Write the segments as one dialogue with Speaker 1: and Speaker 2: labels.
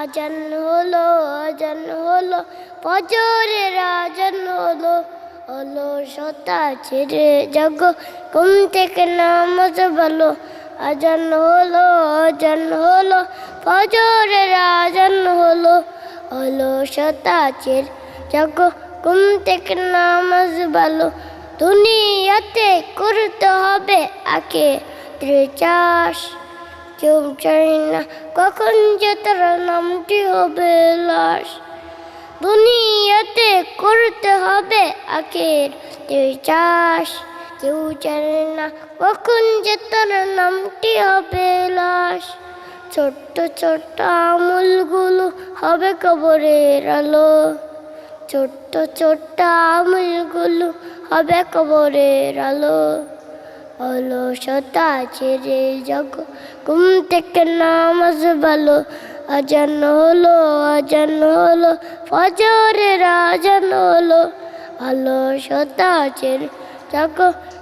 Speaker 1: আজান হলো আজান হলো, ফজরের আজান হলো। হলো সতা ছেড়ে জাগ, ঘুম থেকে নামাজ ভালো। আজান হলো আজান হলো, ফজরের আজান হলো। হলো সতা ছেড়ে জাগ, ঘুম থেকে নামাজ ভালো। দুনিয়াতে করতে হবে আগে চাষ কেউ জানি না। কখন যে তার নামটি হবে লাশ? দুনিয়াতে করতে হবে আখের চাষ। কেউ জানে না কখন যে তার নামটি হবে লাশ। ছোট্ট ছোট্ট আমুলগুলো হবে কবরের আলো। ছোট্ট ছোট্ট আমুলগুলো হবে কবরের আলো। অলসতা ছেড়ে জগ ঘুম থেকে নামাজ ভালো। আজান হলো আজান হলো, ফজরের আজান হলো। অলসতা ছেড়ে জগ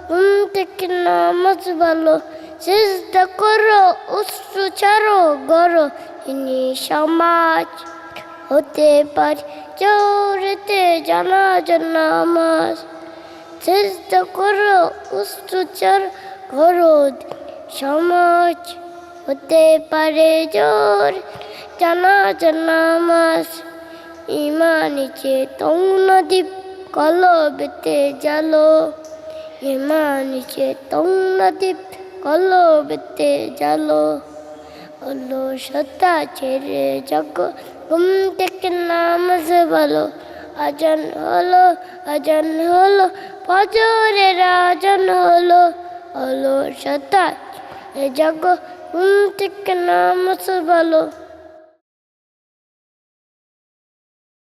Speaker 1: ঘুম থেকে নামাজ ভালো। চেষ্টা করো উৎস ছাড়ো, গরো। ইনি সমাজ হতে পারে। চৌরেতে জানা নামাজ। চেষ্টা করো, উচ্চচার করো। সমাজ হতে পারে জোর। জানা নামাজ ইমানিছে তৌনদীপ কলবেতে জালো ইমানিছে তৌনদীপ কলবেতে জালো হলো সত্তা ছেড়ে জগ ঘুম থেকে নামাজ ভালো। আজান হলো আজান হলো ফজরের আজান হলো হলো সত্তা জগ ঘুম থেকে নামাজ ভালো